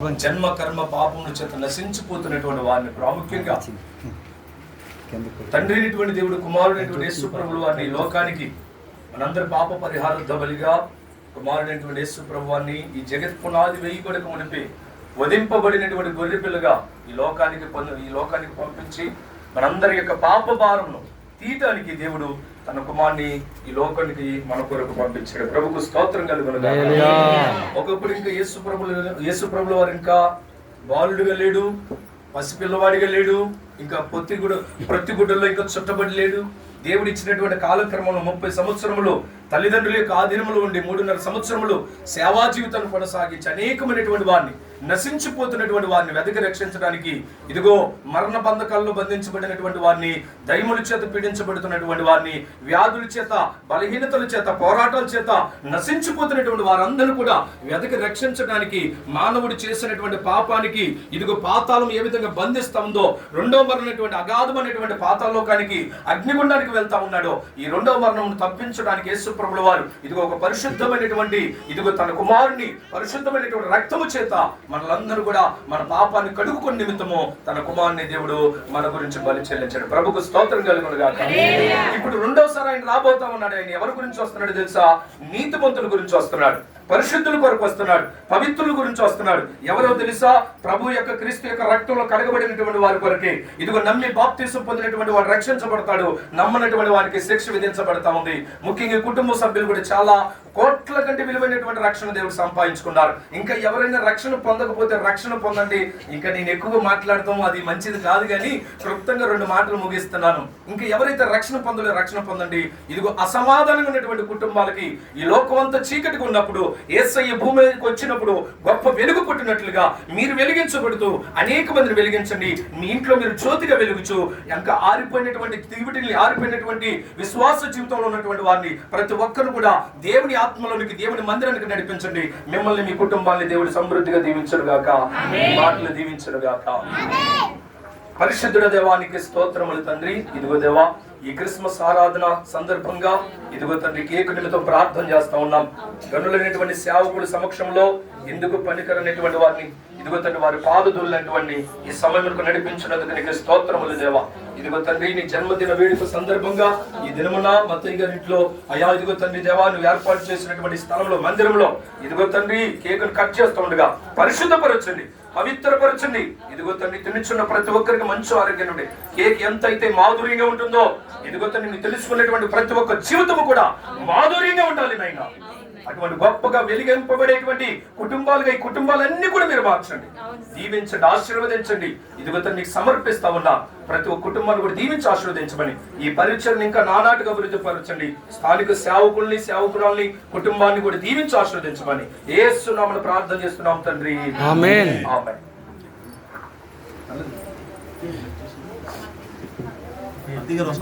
జన్మ కర్మ పాపముల చేత నశించిపోతున్నటువంటి వారిని ప్రాముఖ్యంగా తండ్రినటువంటి దేవుడు కుమారుడైనటువంటి యేసు ప్రభులు వారిని ఈ లోకానికి మనందరి పాప పరిహారార్థ బలిగా కుమారుడైనటువంటి యేసు ప్రభు వారిని ఈ జగత్ పునాది వేయి కొడక మునిపి వధింపబడినటువంటి గొర్రె పిల్లగా ఈ లోకానికి పొంద ఈ లోకానికి పంపించి మనందరి యొక్క పాప భారమును తీయటానికి దేవుడు తన కుమార్ని ఈ లోకానికి మన కొరకు పంపించాడు. ప్రభుకు స్తోత్రం కలుగునుగా ఒకప్పుడు ఇంకా యేసు ప్రభులు యేసు ప్రభుల వారు ఇంకా బాలుడుగా లేడు పసిపిల్లవాడిగా లేడు ఇంకా పొత్తి గుడ ప్రతి గుడ్డల్లో ఇంకా చుట్టబడి లేడు. దేవుడు ఇచ్చినటువంటి కాలక్రమంలో ముప్పై సంవత్సరములు తల్లిదండ్రుల యొక్క ఆధీనములో ఉండి మూడున్నర సంవత్సరములు సేవా జీవితాన్ని కొనసాగించి అనేకమైనటువంటి వారిని నశించిపోతున్నటువంటి వారిని వెదకి రక్షించడానికి ఇదిగో మరణ బంధకాల్లో బంధించబడినటువంటి వారిని దైముల చేత పీడించబడుతున్నటువంటి వారిని వ్యాధుల చేత బలహీనతల చేత పోరాటాల చేత నశించిపోతున్నటువంటి వారందరూ కూడా వెదకి రక్షించడానికి మానవుడు చేసినటువంటి పాపానికి ఇదిగో పాతాళం ఏ విధంగా బంధిస్తుందో రెండో మరణటువంటి అగాధమైనటువంటి పాతాళలోకానికి అగ్నిగుండానికి వెళ్తా ఉన్నాడో ఈ రెండో మరణం తప్పించడానికి యేసుప్రభుల వారు. ఇదిగో ఒక పరిశుద్ధమైనటువంటి ఇదిగో తన కుమారుని పరిశుద్ధమైనటువంటి రక్తము చేత మనలందరూ కూడా మన పాపాన్ని కడుగుకుని నిమిత్తము తన కుమారుని దేవుడు మన గురించి బలి చెల్లించాడు. ప్రభుకు స్తోత్రం కలుగును గాక ఇప్పుడు రెండోసారి ఆయన రాబోతా ఉన్నాడు. ఆయన ఎవరి గురించి వస్తున్నాడు తెలుసా? నీతిమంతుల గురించి వస్తున్నాడు. పరిశుద్ధుల కొరకు వస్తున్నాడు పవిత్రుల గురించి వస్తున్నాడు ఎవరో తెలుసా? ప్రభు యొక్క క్రీస్తు యొక్క రక్తంలో కడగబడినటువంటి వారి కొరకే. ఇదిగో నమ్మి బాప్తీసం పొందినటువంటి వాడు రక్షించబడతాడు. నమ్మనటువంటి వారికి శిక్ష విధించబడతా ఉంది. ముఖ్యంగా కుటుంబ సభ్యులు కూడా చాలా కోట్ల కంటే విలువైనటువంటి రక్షణ దేవుడు సంపాదించుకున్నారు. ఇంకా ఎవరైనా రక్షణ పొందకపోతే రక్షణ పొందండి. ఇంకా నేను ఎక్కువగా మాట్లాడతాము అది మంచిది కాదు కానీ క్లుప్తంగా రెండు మాటలు ముగిస్తున్నాను. ఇంకా ఎవరైతే రక్షణ పొందలే రక్షణ పొందండి. ఇదిగో అసమాధానంగా ఉన్నటువంటి కుటుంబాలకి ఈ లోకం అంతా చీకటిగా ఉన్నప్పుడు ఏసయ్య భూమి మీదకి వచ్చినప్పుడు గొప్ప వెలుగు పుట్టినట్లుగా మీరు వెలిగించబడుతూ అనేక మందిని వెలిగించండి. మీ ఇంట్లో మీరు జ్యోతిగా వెలుగుచు ఇంకా ఆరిపోయినటువంటి తీవిటిని ఆరిపోయినటువంటి విశ్వాస జీవితంలో ఉన్నటువంటి వారిని ప్రతి ఒక్కరు కూడా దేవుని ఆత్మలోనికి దేవుని మందిరానికి నడిపించండి. మిమ్మల్ని మీ కుటుంబాన్ని దేవుడు సమృద్ధిగా దీవించడు గాక మాటలు దీవించడు గాక పరిశుద్ధుడ దేవానికి స్తోత్రములు తండ్రి. ఇదిగో దేవా ఈ క్రిస్మస్ ఆరాధన సందర్భంగా ఇదిగో తండ్రి కేకు ప్రార్థన చేస్తా ఉన్నాం. గనులైనటువంటి సేవకుల సమక్షంలో ఎందుకు పనికరనేటువంటి వారిని ఇదిగో తండ్రి వారి పాదదులైనటువంటి ఈ సమయంలో నడిపించినందుకు నీకు స్తోత్రములు దేవా. ఇదిగో తండ్రి నీ జన్మదిన వేడుక సందర్భంగా ఈ దినమున మత్తయ్య గారి ఇంట్లో అయా ఇదిగో తండ్రి దేవా నువ్వు ఏర్పాటు చేసినటువంటి స్థలంలో మందిరంలో ఇదిగో తండ్రి కేకును కట్ చేస్తూ ఉండగా పరిశుద్ధపరచండి పవిత్రపరచండి. ఇదిగో తండ్రి తినుచున్న ప్రతి ఒక్కరికి మంచి ఆరోగ్యం ఉండే కేక్ ఎంత అయితే మాధుర్యంగా ఉంటుందో ఇదిగో తండ్రి తెలుసుకునేటువంటి ప్రతి ఒక్క జీవితము కూడా మాధుర్యంగా ఉండాలి నాయన. అటువంటి గొప్పగా వెలిగింపబడేటువంటి కుటుంబాలుగా ఈ కుటుంబాలన్నీ కూడా మీరు మార్చండి. దీవించండి ఆశీర్వదించండి. ఇదిగో తండ్రి నీకు సమర్పిస్తా ఉన్నా. ప్రతి ఒక్క కుటుంబాన్ని కూడా దీవించి ఆశీర్వదించమని. ఈ పరిచయను ఇంకా నానాటిగా అభివృద్ధి పరచండి స్థానిక సేవకుల్ని సేవకురాల్ని కుటుంబాన్ని కూడా దీవించి ఆశీర్వదించమని. ఏస్తున్నామని ప్రార్థన చేస్తున్నాం తండ్రి. ఆమేన్. ఆమేన్. రండి, రండి. చేయండి అమ్మగారు మీరు.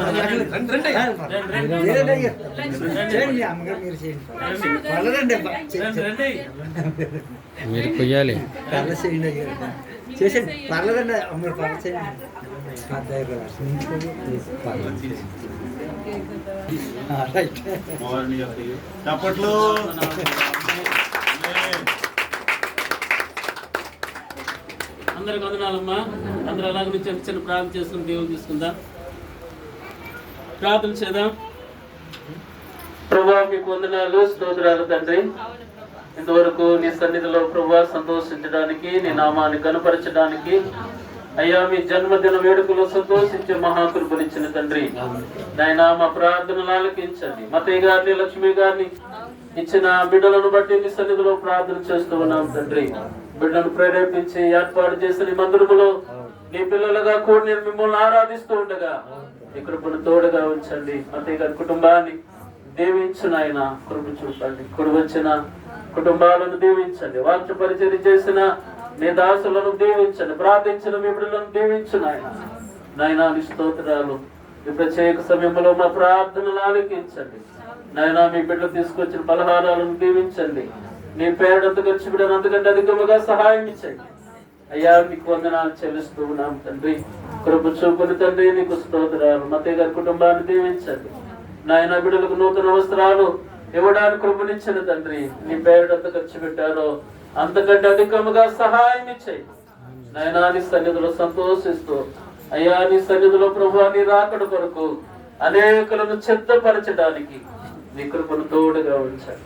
మీరు కొయ్యాలి. చేసేయండి. పర్లేదండి పర్లేదు చేయండి. చప్పట్లు. అందరికి వందనాలమ్మా. అందరూ అలాగే చిన్న ప్రార్థన చేసుకుని దేవుని తీసుకుందాం ప్రార్థన చేద్దాం. ప్రభా మీకు వందనాలు స్తోత్రాలు తండ్రి. ఇంతవరకు నీ సన్నిధిలో ప్రభా సంతోషించడానికి నీ నామాన్ని కనపరచడానికి అయ్యా మీ జన్మదిన వేడుకలో సంతోషించే మహాకృపనిచ్చిన తండ్రి. నాయన మా ప్రార్థనలు ఆలకించండి. మతయ్య గారిని లక్ష్మి గారిని ఇచ్చిన బిడ్డలను బట్టి నీ సన్నిధిలో ప్రార్థన చేస్తూ ఉన్నాం తండ్రి. బిడ్డను ప్రేరేపించి ఏర్పాటు చేసిన ఈ మందిరములో నీ పిల్లలుగా కూడా నేను మిమ్మల్ని ఆరాధిస్తూ ఉండగా ఇక్కడ కొన్ని తోడుగా ఉంచండి. గారి కుటుంబాన్ని దీవించు నాయన కృప చూపండి. కుడి వచ్చిన కుటుంబాలను దీవించండి. వాక్య పరిచయం చేసిన నీ దాసులను దీవించండి. ప్రార్థించిన మీ బిడ్డలను దీవించు నాయన. నాయన నీ స్తోత్రాలు ఈ ప్రత్యేక సమయంలో మా ప్రార్థనలు ఆలకించండి. నాయన మీ బిడ్డలు తీసుకొచ్చిన పలహారాలను దీవించండి. నీ పేరుడంత ఖర్చు బిడ్డను అంతకంటే అధికముగా సహాయం ఇచ్చండి అయ్యా మీకు వందనాలు చెల్లిస్తూ ఉన్నాం తండ్రి. కృప చూపుని తండ్రి నీకు స్తోత్రాలు. మతయ్య గారి కుటుంబాన్ని దీవించండి. నాయన బిడ్డలకు నూతన వస్త్రాలు ఇవ్వడానికి కృపనిచ్చిన తండ్రి. నీ పేరుడంత ఖర్చు పెట్టారో అంతకంటే అధికముగా సహాయం ఇచ్చాయి. నాయనా నీ సన్నిధిలో సంతోషిస్తూ అయ్యా నీ సన్నిధిలో ప్రభు నీ రాకడ కొరకు అనేకులను చెత్తపరచడానికి నీ కృపను తోడుగా ఉంచాలి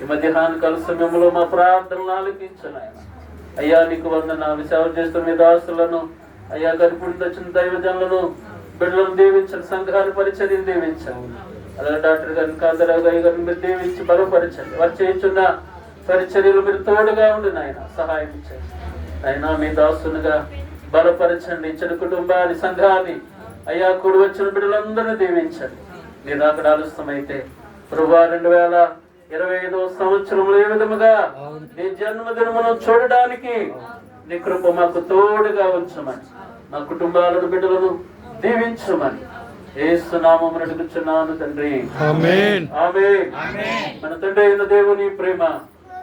ఈ మధ్యాహ్న కాల సమయంలో మా ప్రార్థనలు ఆలకించను ఆయన అయ్యా నీకు వందన సేవ చేస్తున్న మీ దాసులను అయ్యా గడిపుడితో వచ్చిన దైవజనులను బిడ్డలను దీవించండి. సంఘాన్ని పరిచయం దీవించండి. అలాగే డాక్టర్ గారిని కాంతారావు గారి గారిని మీరు దీవించి బలపరచండి. వారు చేయించున్న పరిచర్యలు మీరు తోడుగా ఉండి నాయన సహాయం ఇచ్చండి అయినా మీ దాసునిగా బలపరచండి. ఇచ్చిన కుటుంబాన్ని సంఘాన్ని అయ్యా కూడి వచ్చిన బిడ్డలందరినీ దీవించండి. మీరు అక్కడ ఆలస్యమైతే ప్రభా రెండు వేల ఇరవై ఐదో సంవత్సరంలో ఏ విధముగా నీ జన్మదినమును చూడడానికి నీ కృప మాకు తోడుగా ఉంచమని మా కుటుంబాలను బిడ్డలను దీవించమని. ఏసునామమును అడుగుచున్నాను తండ్రి. ఆమేన్. ఆమేన్. మన తండ్రి అయిన దేవుని ప్రేమ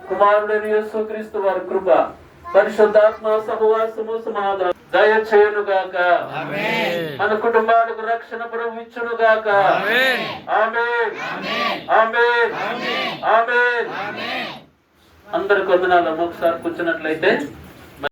కుమారుడైన యేసుక్రీస్తు వారి కృప పరిశుద్ధాత్మ సహవాసము సమాధానం దయచేయును గాక మన కుటుంబాలకు రక్షణ ప్రభు ఇచ్చును గాక ఆమేన్. ఆమేన్. ఆమేన్. అందరికి వందనాలు ఒకసారి కూర్చున్నట్లయితే